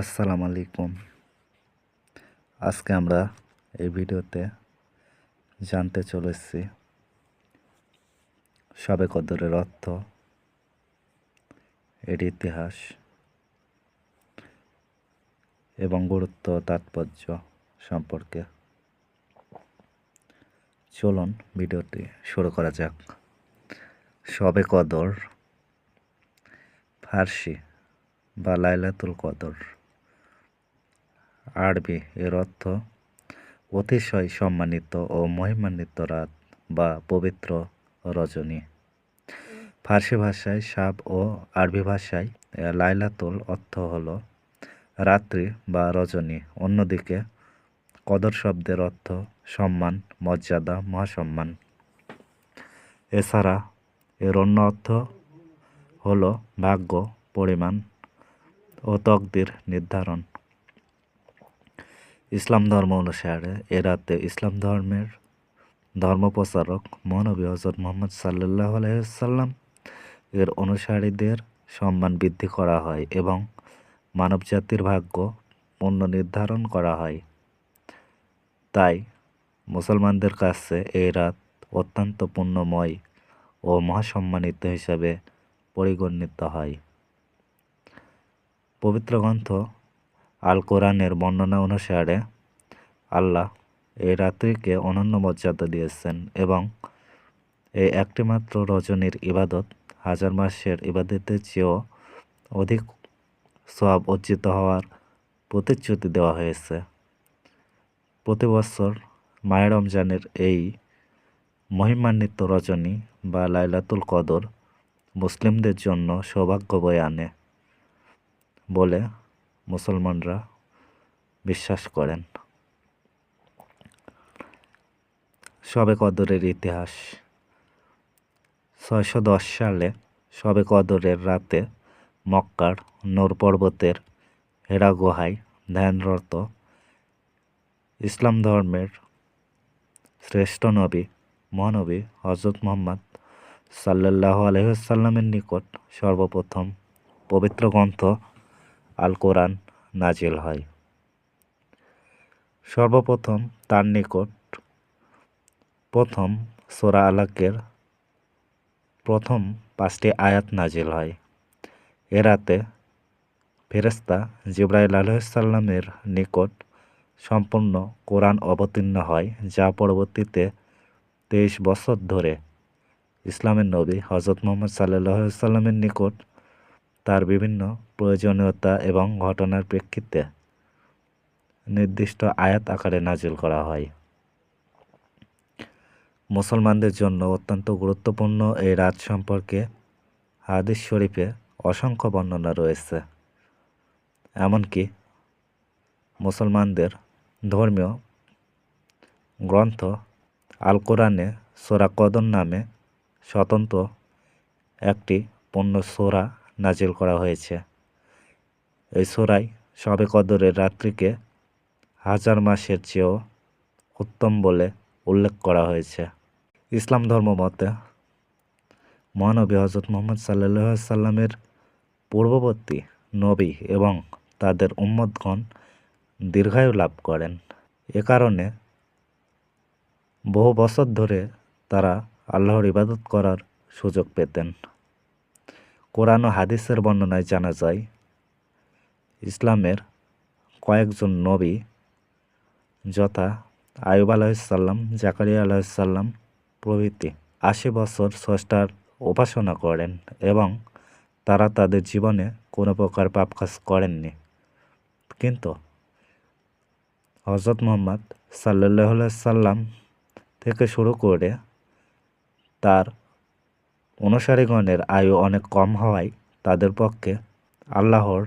আসসালামু আলাইকুম আজকে আমরা এই ভিডিওতে জানতে চলেছি সবে কদরের অর্থ, এর ইতিহাস এবং গুরুত্ব তাৎপর্য সম্পর্কে। চলুন ভিডিওটি শুরু করা যাক। সবে কদর ফার্সি বা লাইলাতুল কদর। আরবি এর অর্থ অতিশয় সম্মানিত ও মহিমান্বিত রাত বা পবিত্র রজনী। ফার্সি ভাষায় সাব ও আরবি ভাষায় লাইলাতুল অর্থ হল রাত্রি বা রজনী। অন্যদিকে কদর শব্দের অর্থ সম্মান, মর্যাদা, মহাসম্মান। এছাড়া এর অন্য অর্থ হল ভাগ্য, পরিমাণ ও তকদির নির্ধারণ। ইসলাম ধর্ম অনুসারে এ রাতে ইসলাম ধর্মের ধর্মপ্রচারক মহানবী হজরত মোহাম্মদ সাল্লাহ আলহিসাল্লাম এর অনুসারীদের সম্মান বৃদ্ধি করা হয় এবং মানবজাতির ভাগ্য পূর্ণ নির্ধারণ করা হয়। তাই মুসলমানদের কাছে এই রাত অত্যন্ত পুণ্যময় ও মহাসম্মানিত হিসাবে পরিগণিত হয়। পবিত্র গ্রন্থ আল কোরআনের বর্ণনা অনুসারে আল্লাহ এই রাত্রিকে অনন্য মর্যাদা দিয়েছেন এবং এই একটিমাত্র রজনীর ইবাদত হাজার মাসের ইবাদতের চেয়েও অধিক সব অর্জিত হওয়ার প্রতিশ্রুতি দেওয়া হয়েছে। প্রতি বছর মায়ের রমজানের এই মহিমান্বিত রজনী বা লাইলাতুল কদর মুসলিমদের জন্য সৌভাগ্য বয়ে আনে বলে মুসলমানরা বিশ্বাস করেন। শবে কদরের ইতিহাস। ছয়শো দশ সালে শবে কদরের রাতে মক্কার নূর পর্বতের হেরা গুহায় ধ্যানরত ইসলাম ধর্মের শ্রেষ্ঠ নবী, মহানবী হজরত মোহাম্মদ সাল্লাহ আলহিসাল্লামের নিকট সর্বপ্রথম পবিত্র গ্রন্থ আল কোরআন নাজিল হয়। সর্বপ্রথম তার নিকট প্রথম সোরা আলাকের প্রথম পাঁচটি আয়াত নাজিল হয়। এ রাতে ফেরেস্তা জিব্রাইল আলহিসাল্লামের নিকট সম্পূর্ণ কোরআন অবতীর্ণ হয়, যা পরবর্তীতে তেইশ বছর ধরে ইসলামের নবী হজরত মোহাম্মদ সাল্লাহ সাল্লামের নিকট তার বিভিন্ন প্রয়োজনীয়তা এবং ঘটনার প্রেক্ষিতে নির্দিষ্ট আয়াত আকারে নাজিল করা হয়। মুসলমানদের জন্য অত্যন্ত গুরুত্বপূর্ণ এই রাত সম্পর্কে হাদিস শরীফে অসংখ্য বর্ণনা রয়েছে। এমনকি মুসলমানদের ধর্মীয় গ্রন্থ আল কোরআনে সোরা কদর নামে স্বতন্ত্র একটি পূর্ণ সোরা নাজিল করা হয়েছে। এই সোরাই সবে কদরের রাত্রিকে হাজার মাসের চেয়েও উত্তম বলে উল্লেখ করা হয়েছে। ইসলাম ধর্ম মতে মহানবী হজরত মোহাম্মদ সাল্লাহ সাল্লামের পূর্ববর্তী নবী এবং তাদের উম্মদগণ দীর্ঘায়ু লাভ করেন। এ কারণে বহু বছর ধরে তারা আল্লাহর ইবাদত করার সুযোগ পেতেন। কোরআন ও হাদিসের বর্ণনায় জানা যায় ইসলামের কয়েকজন নবী, যথা আয়ুব আলাহিসাল্লাম জাকারিয়া আলাহিসাল্লাম প্রভৃতি আশি বছর স্রষ্টার উপাসনা করেন এবং তারা তাদের জীবনে কোনো প্রকার পাপ কাজ করেননি। কিন্তু হজরত মোহাম্মদ সাল্লাহ সাল্লাম থেকে শুরু করে তার অনুসারীগণের আয়ু অনেক কম হওয়ায় তাদের পক্ষে আল্লাহর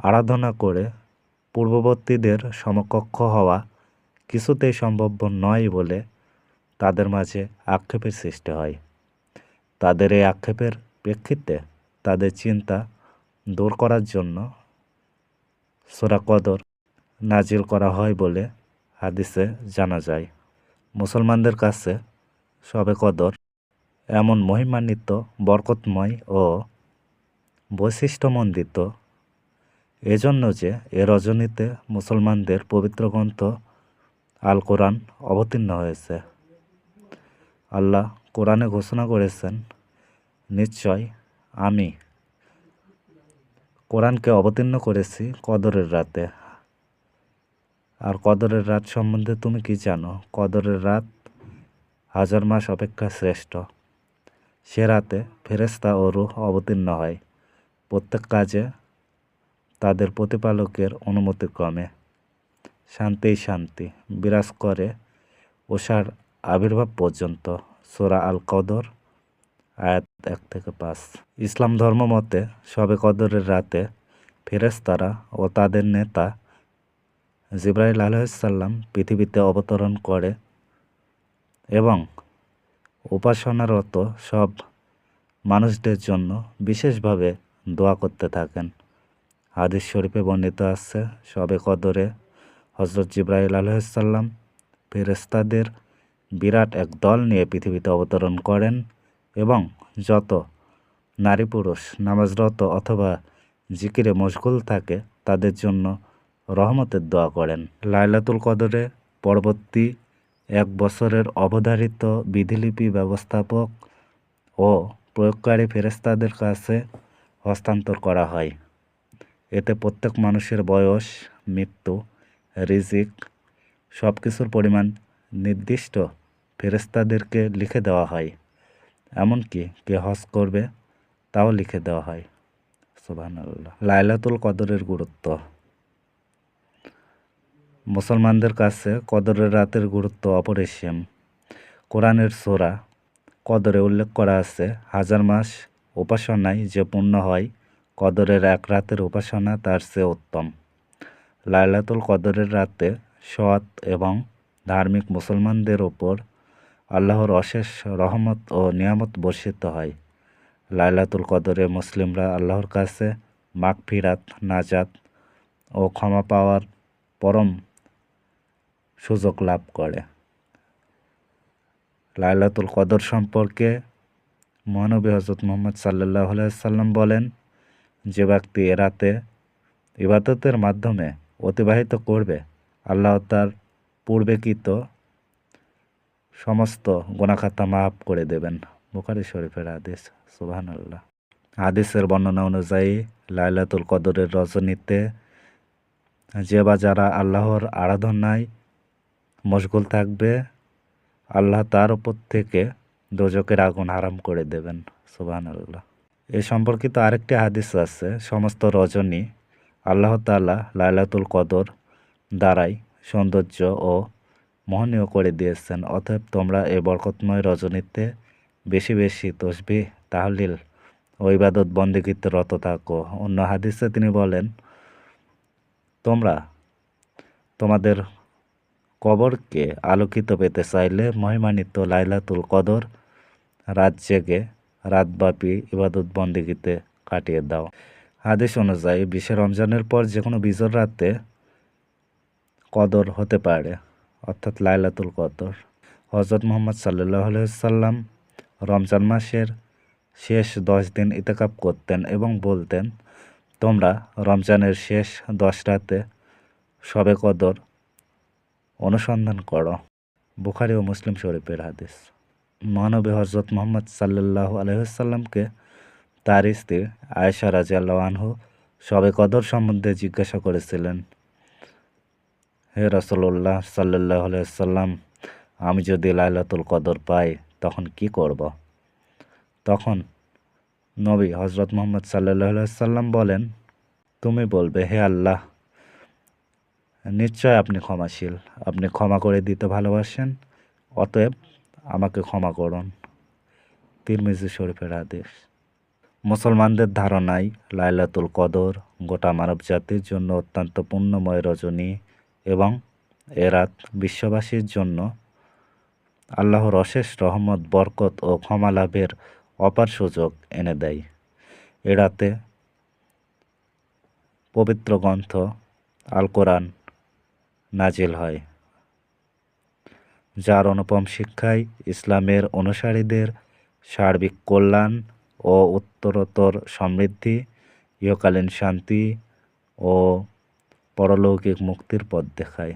আরাধনা করে পূর্ববর্তীদের সমকক্ষ হওয়া কিছুতেই সম্ভব নয় বলে তাদের মাঝে আক্ষেপের সৃষ্টি হয়। তাদের এই আক্ষেপের প্রেক্ষিতে তাদের চিন্তা দূর করার জন্য সোরা কদর নাজিল করা হয় বলে হাদিসে জানা যায়। মুসলমানদের কাছে সবে কদর এমন মহিমান্বিত, বরকতময় ও বৈশিষ্ট্যমণ্ডিত এজন্য যে এ রজনীতে মুসলমানদের পবিত্র গ্রন্থ আল কোরআন অবতীর্ণ হয়েছে। আল্লাহ কোরআনে ঘোষণা করেছেন, নিশ্চয় আমি কোরআনকে অবতীর্ণ করেছি কদরের রাতে। আর কদরের রাত সম্বন্ধে তুমি কি জানো? কদরের রাত হাজার মাস অপেক্ষা শ্রেষ্ঠ। সে রাতে ফেরেস্তা ও রূহ অবতীর্ণ হয়। প্রত্যেক কাজে তাদের প্রতিপালকের অনুমতিক্রমে শান্তিই শান্তি বিরাজ করে ওষার আবির্ভাব পর্যন্ত। সোরা আল কদর আয়াত এক থেকে পাঁচ। ইসলাম ধর্ম মতে সবে কদরের রাতে ফেরেস্তারা ও তাদের নেতা জিব্রাইল আলহাম পৃথিবীতে অবতরণ করে এবং উপাসনারত সব মানুষদের জন্য বিশেষভাবে দোয়া করতে থাকেন। হাদিস শরীফে বর্ণিত আছে, সবে কদরে হজরত জিব্রাইল আলহাম ফেরেস্তাদের বিরাট এক দল নিয়ে পৃথিবীতে অবতরণ করেন এবং যত নারী পুরুষ, নামাজরত অথবা জিকিরে মশগুল থাকে, তাদের জন্য রহমতের দোয়া করেন। লাইলাতুল কদরে পরবর্তী এক বছরের অবধারিত বিধিলিপি ব্যবস্থাপক ও প্রয়োগকারী ফেরেস্তাদের কাছে হস্তান্তর করা হয়। এতে প্রত্যেক মানুষের বয়স, মৃত্যু, রিজিক সব কিছুর পরিমাণ নির্দিষ্ট ফেরেস্তাদেরকে লিখে দেওয়া হয়। এমনকি কে হজ করবে, তাও লিখে দেওয়া হয়। সুবাহ লাইলাতুল কদরের গুরুত্ব। মুসলমানদের কাছে কদরের রাতের গুরুত্ব অপরিসীম। কোরআনের সোরা কদরে উল্লেখ করা আছে, হাজার মাস উপাসনায় যে পূর্ণ হয় কদরের এক রাতের উপাসনা তার চেয়ে উত্তম। লাইলাতুল কদরের রাতে সৎ এবং ধার্মিক মুসলমানদের ওপর আল্লাহর অশেষ রহমত ও নিয়ামত বর্ষিত হয়। লাইলাতুল কদরে মুসলিমরা আল্লাহর কাছে মাগফিরাত, নাজাত ও ক্ষমা পাওয়ার পরম সুযোগ লাভ করে। লাইলাতুল কদর সম্পর্কে মহানবী হজরত মোহাম্মদ সাল্লাহ সাল্লাম বলেন যে ব্যক্তি এ রাতে ইবাদতের মাধ্যমে অতিবাহিত করবে, আল্লাহ তার পূর্বেকৃত সমস্ত গোনাখাতা মাফ করে দেবেন। বুখারি শরীফের আদেশ সুবাহান আল্লাহ হাদিসের বর্ণনা অনুযায়ী লাইলাতুল কদরের রজনীতে যে বা যারা আল্লাহর আরাধনায় মশগুল থাকবে, আল্লাহ তার উপর থেকে দোজকের আগুন হারাম করে দেবেন। সুবাহান আল্লাহ এ সম্পর্কিত আরেকটি হাদিস আছে, সমস্ত রজনী আল্লাহ তাল্লাহ লাইলাতুল কদর দ্বারাই সৌন্দর্য ও মোহনীয় করে দিয়েছেন। অতএব তোমরা এই বরকতময় রজনীতে বেশি বেশি তসবি, তাহলিল ও ইবাদত বন্দিকিতে রত থাকো। অন্য হাদিসে তিনি বলেন, তোমরা তোমাদের কবরকে আলোকিত পেতে চাইলে মহিমানিত লাইলাতুল কদর রাত জেগে রাতব্যাপী ইবাদত বন্দিগিতে কাটিয়ে দাও। আদেশ অনুযায়ী বিশে রমজানের পর যে কোনো বিজর রাতে কদর হতে পারে, অর্থাৎ লাইলাতুল কদর। হজরত মোহাম্মদ সাল্লাহ সাল্লাম রমজান মাসের শেষ দশ দিন ইতেকাপ করতেন এবং বলতেন, তোমরা রমজানের শেষ দশ রাতে সবে কদর অনুসন্ধান করো। বুখারি ও মুসলিম শরীফের হাদিস। মহানবী হজরত মোহাম্মদ সাল্লাহ আলহিসাল্লামকে তার স্ত্রী আয়েশা রাজিয়াল্লাহ আনহু সবে কদর সম্বন্ধে জিজ্ঞাসা করেছিলেন, হে রসল্লাহ সাল্লাহ সাল্লাম আমি যদি লাইলাতুল কদর পাই তখন কি করব? তখন নবী হজরত মোহাম্মদ সাল্লাহ সাল্লাম বলেন, তুমি বলবে, হে আল্লাহ, নিশ্চয় আপনি ক্ষমাশীল, আপনি ক্ষমা করে দিতে ভালোবাসেন, অতএব আমাকে ক্ষমা করুন। তিরমিজি শরীফের আদেশ। মুসলমানদের ধারণায় লাইলাতুল কদর, গোটা মানব জাতির জন্য অত্যন্ত পুণ্যময় রজনী এবং এ রাত বিশ্ববাসীর জন্য আল্লাহর অশেষ রহমত, বরকত ও ক্ষমা লাভের অপার সুযোগ এনে দেয়। এ রাতে পবিত্র গ্রন্থ আল কোরআন নাজিল হয়। যার অনুপম শিক্ষায় ইসলামের অনুসারীদের সার্বিক কল্যাণ ও উত্তরোত্তর সমৃদ্ধি, ইহকালীন শান্তি ও পরলৌকিক মুক্তির পথ দেখায়।